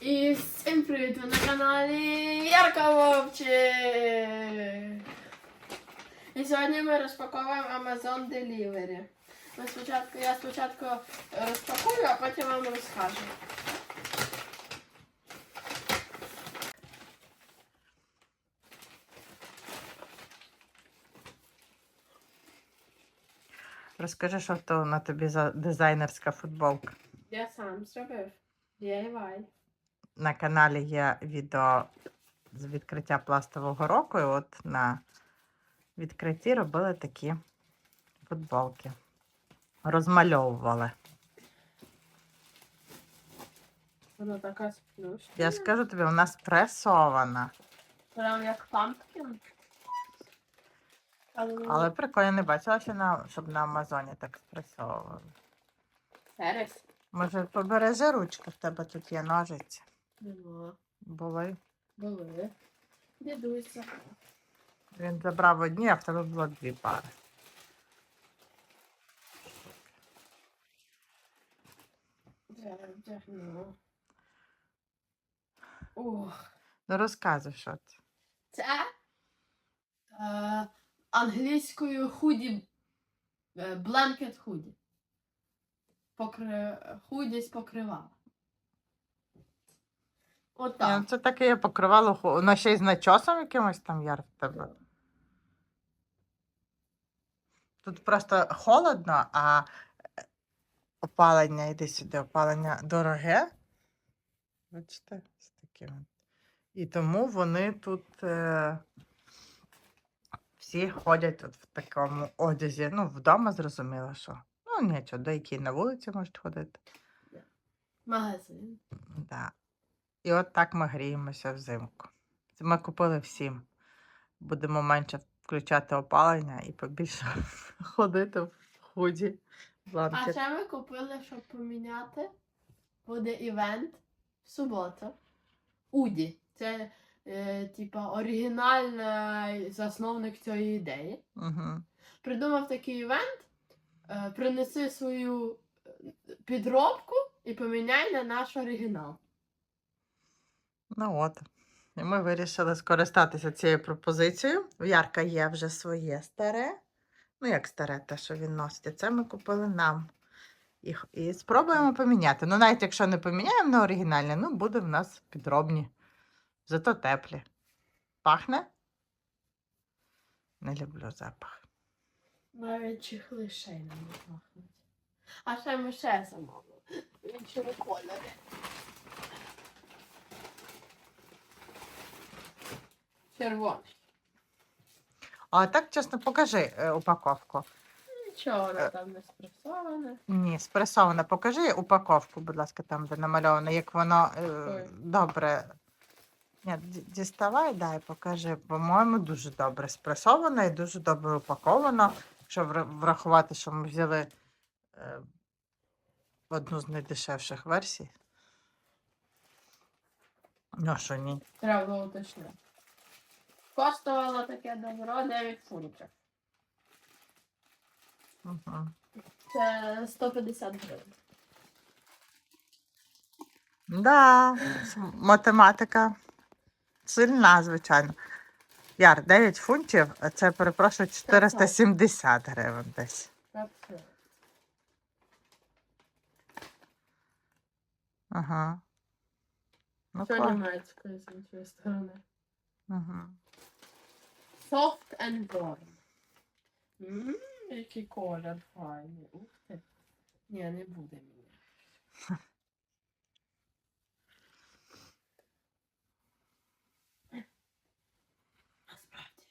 І всім привіт! Ви на каналі Ярка Вовчик! І сьогодні ми розпаковуємо Amazon Delivery. Ми спочатку, я спочатку розпакую, а потім вам розкажу. Розкажи, що то на тобі за дизайнерська футболка. Я сам зробив. DIY. На каналі є відео з відкриття пластового року. І от на відкритті робили такі футболки. Розмальовували. Вона така сплющена. Я ж кажу тобі, вона спресована. Прям як пампкін. Але, Але прикольно, не бачила, що на, щоб на Амазоні так спресовували. Серес? Може, побережи ручку, в тебе тут є ножиці. Нема. Були. Були. Дідуся. Він забрав одні, а в тебе було дві пари. Вдягну. Ох. Ну розказуй, що це. Це е, англійською худі. е, Blanket худі. Покри... Худі з покривала. Отак. ну, Це таке я покривало, воно ще й з начосом якимось там яр в тебе. Тут просто холодно, а е, опалення, іди сюди, опалення дороге. Бачите, з таким. І тому вони тут е, всі ходять от в такому одязі. Ну, вдома зрозуміло, що. Ну, нічого, деякі на вулиці можуть ходити. Магазин. Да. І от так ми гріємося взимку. Це ми купили всім. Будемо менше включати опалення і побільше ходити в худі. А бланкет. ще ми купили, щоб поміняти. Буде івент в суботу. Уді. Це е, типа оригінальний засновник цієї ідеї. Угу. Придумав такий івент. Е, принеси свою е, підробку і поміняй на наш оригінал. Ну от. І ми вирішили скористатися цією пропозицією. В Ярка є вже своє старе. Ну, як старе, те, що він носить. Це ми купили нам. І, і спробуємо поміняти. Ну, навіть якщо не поміняємо на оригінальне, ну, буде в нас підробні. Зато теплі. Пахне? Не люблю запах. Навіть чехли не пахнуть. А ще ми ще замовили. В іншому кольорі. Червоний. А так, чесно, покажи е, упаковку. Нічого воно там не спресоване. Ні, спресована. Покажи упаковку, будь ласка, там, де намальовано, як воно е, Ой. добре. Ні, ді- діставай, дай, покажи. По-моєму, дуже добре спресовано і дуже добре упаковано. Якщо вра- врахувати, що ми взяли е, одну з найдешевших версій. Ну, що ні? Треба було уточнити. Коштувало таке добро 9 фунтів. Угу. Це 150 гривень. Да, математика сильна, звичайно. Яр, 9 фунтів, а це, перепрошую, 470 гривень десь. Ага. Ну, Що німецькою з іншої сторони? Угу. Soft and warm. Ммм, який колір файний. Ух ти. Ні, не буде мені. Насправді,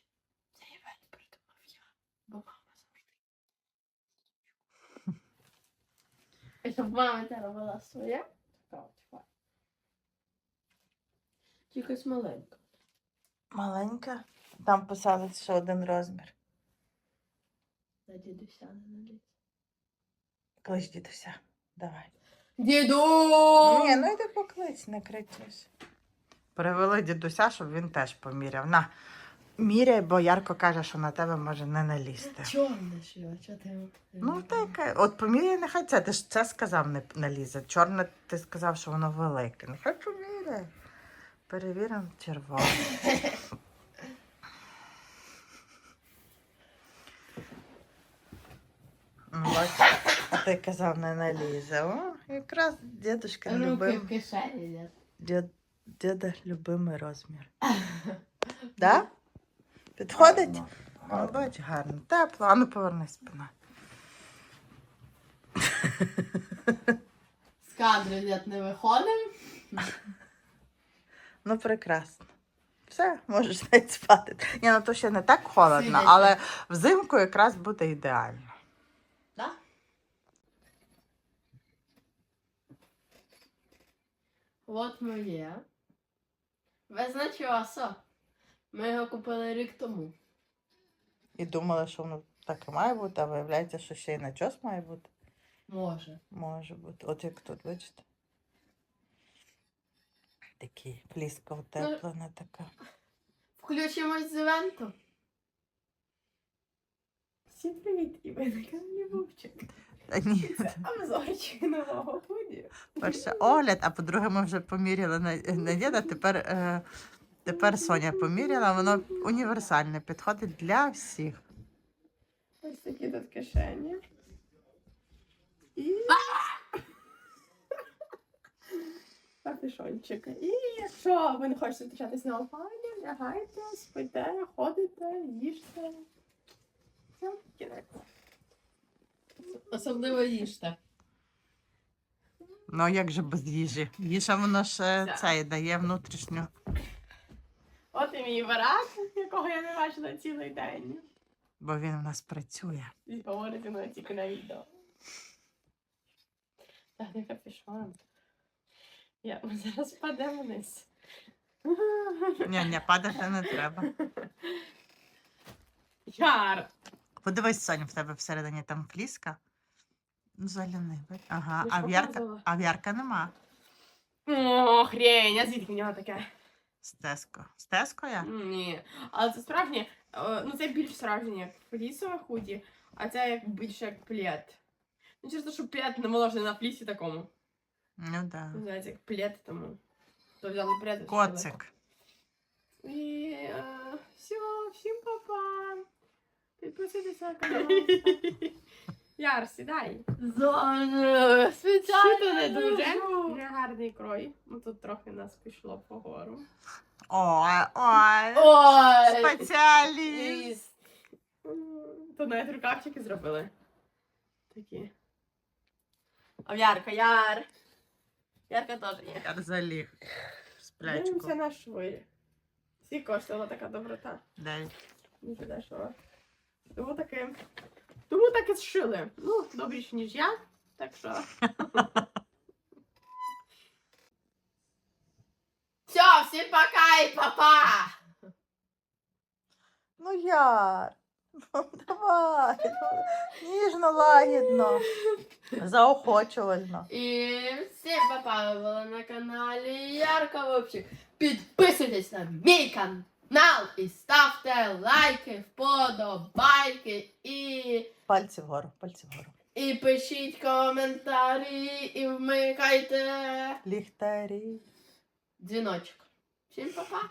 цей івент придумав я, бо мама завжди. І щоб мама те робила своє, така от файна. Якось маленька. Маленька. Там писали, що один розмір. На дідуся не наліз. Клич дідуся. Давай. Діду! Ні, ну йди поклич, не кричиш. Привели дідуся, щоб він теж поміряв. На, міряй, бо Ярко каже, що на тебе може не налізти. Чорне ж його, чого ти? Ну, таке. От поміряй, нехай це. Ти ж це сказав, не налізе. Чорне, ти сказав, що воно велике. Нехай поміряє. Ой-ой-ой. Перевіримо червоний. Ну, а ти казав, не налізе. О, якраз дідушка Руки в любив. кишені. Дід. Дід, діда любимий розмір. Да? Підходить? Ну, бач, гарно. Тепло, а ну повернись спина. З кадру дід не виходимо. Ну, прекрасно. Все, можеш навіть спати. Ні, ну то ще не так холодно, але взимку якраз буде ідеально. Да? От моє. Без начоса. Ми його купили рік тому. І думала, що воно так і має бути, а виявляється, що ще й начос має бути. Може. Може бути. От як тут, бачите? Такий пліска утеплена така. Включимось з івенту. Всім привіт, і ви на каналі Вовчик. Та ні. Це обзорчик нового худі. Перше огляд, а по-друге, ми вже поміряли на, на діда. Тепер, е, тепер Соня поміряла, воно універсальне, підходить для всіх. Ось такі тут кишені. І... Капюшончик. І якщо ви не хочете зустрічатись на опалі, лягайте, спите, ходите, їжте. Все, кінець. Особливо їжте. Ну, а як же без їжі? Їжа воно ще Так. це дає внутрішню. От і мій барак, якого я не бачила цілий день. Бо він в нас працює. І говорити на тільки на відео. Так, не капюшон. Я, ми зараз падемо вниз. Ні, ні, падати не треба. Яр! Подивись, Соня, в тебе всередині там фліска. Ну, Ага, а в'ярка, а в'ярка нема. О, хрень, а звідки в нього таке? Стеско. Стеско я? Ні. Але це справжнє, е, ну це більш справжнє, як флісове худі, а це як більше як плед. Ну, через те, що плед не можна на флісі такому. Ну да. Називається як плед, тому. То взяли плед. і. Коцик. І е, все, всім па-па. Підписуйтесь на канал. Яр, сідай. Що то не дуже? Не гарний крой. Ну тут трохи нас пішло погору. Ой, ой. Ой! Спеціаліст. То навіть рукавчики зробили. Такі. А Ярка, Яр. Ярка теж є. Я заліг. Сплячку. Дивимося на шви. Скільки коштувала така доброта? Дай. Дуже дешево. Тому таке. Тому так і зшили. Ну, добріше, ніж я. Так що. Все, всім пока і папа! Ну яр. Ну, давай. Ну, ніжно, лагідно. Заохочувально. І всім папа, ви були на каналі Ярка Вовчик. Підписуйтесь на мій канал і ставте лайки, вподобайки і, Пальці вгору, пальці вгору. і пишіть коментарі і вмикайте Ліхтарі. дзвіночок. Всім папа!